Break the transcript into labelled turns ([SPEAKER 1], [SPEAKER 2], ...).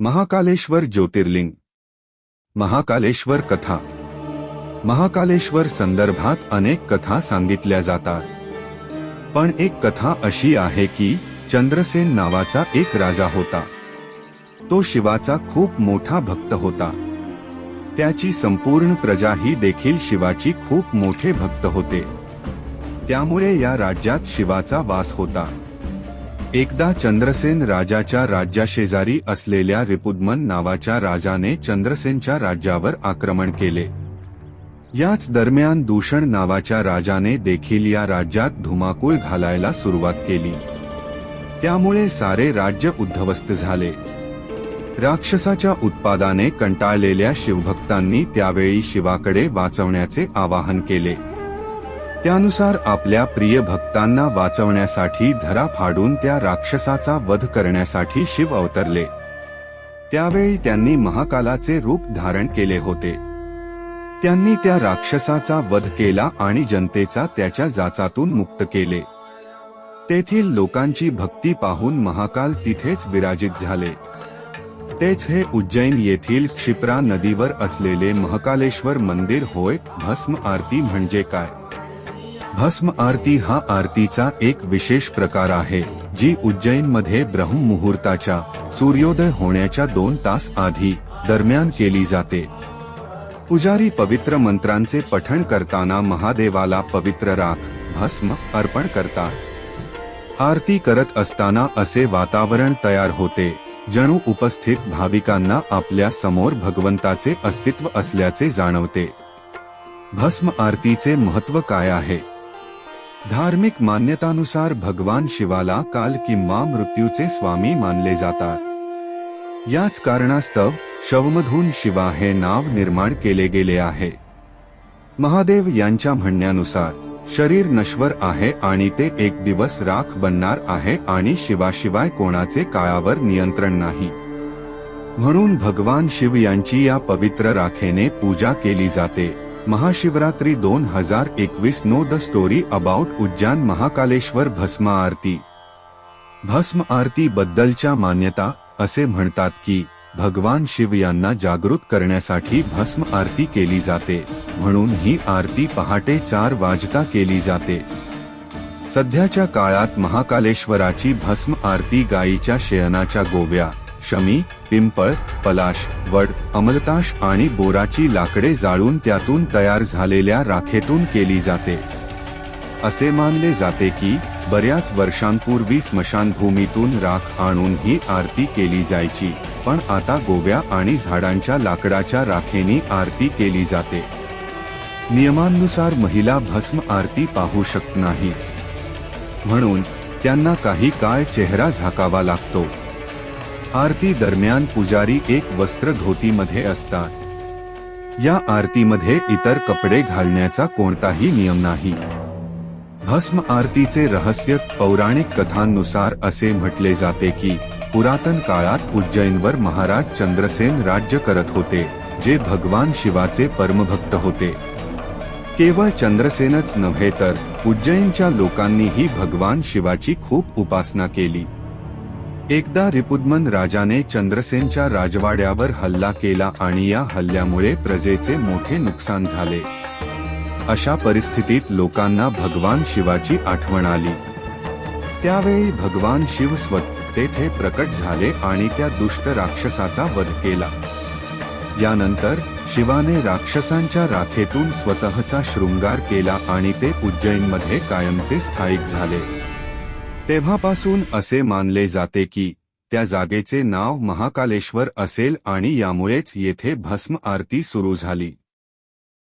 [SPEAKER 1] महाकालेश्वर ज्योतिर्लिंग. महाकालेश्वर कथा. महाकालेश्वर संदर्भात अनेक कथा सांगितल्या जातात. पण एक कथा अशी आहे की चंद्रसेन नावाचा एक राजा होता. तो शिवाचा खूप मोठा भक्त होता. त्याची संपूर्ण प्रजा ही देखील शिवाची खूप मोठे भक्त होते. त्यामुळे या राज्यात शिवाचा वास होता. एकदा चंद्रसेन राजाच्या राज्याशेजारी असलेल्या रिपुदमन नावाच्या राजाने चंद्रसेनच्या राज्यावर आक्रमण केले. याच दरम्यान दूषण नावाच्या राजाने देखील या राज्यात धुमाकूळ घालायला सुरुवात केली. त्यामुळे सारे राज्य उद्ध्वस्त झाले. राक्षसाच्या उत्पादाने कंटाळलेल्या शिवभक्तांनी त्यावेळी शिवाकडे वाचवण्याचे आवाहन केले. त्यानुसार आपल्या प्रिय भक्तांना वाचवण्यासाठी धरा फाडून त्या राक्षसाचा वध करण्यासाठी शिव अवतरले. त्यावेळी त्यांनी महाकालाचे रूप धारण केले होते. त्यांनी त्या राक्षसाचा वध केला आणि जनतेचा त्याच्या जाचातून मुक्त केले. तेथील लोकांची भक्ती पाहून महाकाल तिथेच विराजित झाले. तेच हे उज्जैन येथील क्षिप्रा नदीवर असलेले महाकालेश्वर मंदिर होय भस्म आरती म्हणजे काय? भस्म आरती हा आरतीचा एक विशेष प्रकार आहे जी उज्जैनमध्ये ब्रह्ममुहूर्ताच्या सूर्योदय होण्याच्या दोन तास आधी दरम्यान केली जाते. पुजारी पवित्र मंत्रांचे पठण करताना महादेवाला पवित्र राख भस्म अर्पण करतात. आरती करत असताना असे वातावरण तयार होते जणू उपस्थित भाविकांना आपल्यासमोर भगवंताचे अस्तित्व असल्याचे जाणवते. भस्म आरतीचे महत्त्व काय आहे? धार्मिक मान्यतानुसार भगवान शिवाला काल किंवा मृत्यूचे स्वामी मानले जातात. याच कारणास्तव शवमधून शिवा हे नाव निर्माण केले गेले आहे. महादेव यांच्या म्हणण्यानुसार शरीर नश्वर आहे आणि ते एक दिवस राख बनणार आहे आणि शिवाशिवाय कोणाचे काळावर नियंत्रण नाही. म्हणून भगवान शिव यांची या पवित्र राखेने पूजा केली जाते. महाशिवरात्री दोन हजार एकवीस know the story about Ujjain Mahakaleshwar Bhasma Aarti. Bhasma आरती बद्दलच्या मान्यता असे म्हणतात की भगवान शिव यांना जागृत करण्यासाठी भस्म आरती केली जाते म्हणून ही आरती पहाटे चार वाजता केली जाते. सध्याच्या काळात महाकालेश्वराची भस्म आरती गायीच्या शेणाच्या गोव्या शमी पिंपळ पलाश वड अमलताश आणि बोराची लाकडे जाळून त्यातून तयार झालेल्या राखेतून केली जाते. असे मानले जाते की बऱ्याच वर्षांपूर्वी स्मशानभूमीतून राख आणून ही आरती केली जायची पण आता गोव्या आणि झाडांच्या लाकडाच्या राखेनी आरती केली जाते. नियमांनुसार महिला भस्म आरती पाहू शकत नाही. म्हणून त्यांना काही काळ चेहरा झाकावा लागतो. आरती दरम्यान पुजारी एक वस्त्र धोतीमध्ये असतात. या आरतीमध्ये इतर कपडे घालण्याचा कोणताही नियम नाही. भस्म आरतीचे रहस्य पौराणिक कथांनुसार असे म्हटले जाते की पुरातन काळात उज्जैनवर महाराज चंद्रसेन राज्य करत होते जे भगवान शिवाचे परमभक्त होते. केवळ चंद्रसेनच नव्हे तर उज्जैनच्या लोकांनीही भगवान शिवाची खूप उपासना केली. एकदा रिपुदमन राजाने चंद्रसेनच्या राजवाड्यावर हल्ला केला आणि या हल्ल्यामुळे प्रजेचे मोठे नुकसान झाले. अशा परिस्थितीत लोकांना भगवान शिवाची आठवण आली. त्यावेळी भगवान शिव स्वत तेथे प्रकट झाले आणि त्या दुष्ट राक्षसाचा वध केला. यानंतर शिवाने राक्षसांच्या राखेतून स्वतःचा शृंगार केला आणि ते उज्जैनमध्ये कायमचे स्थायिक झाले. तेव्हापासून असे मानले जाते की त्या जागेचे नाव महाकालेश्वर असेल आणि यामुळेच येथे भस्म आरती सुरू झाली.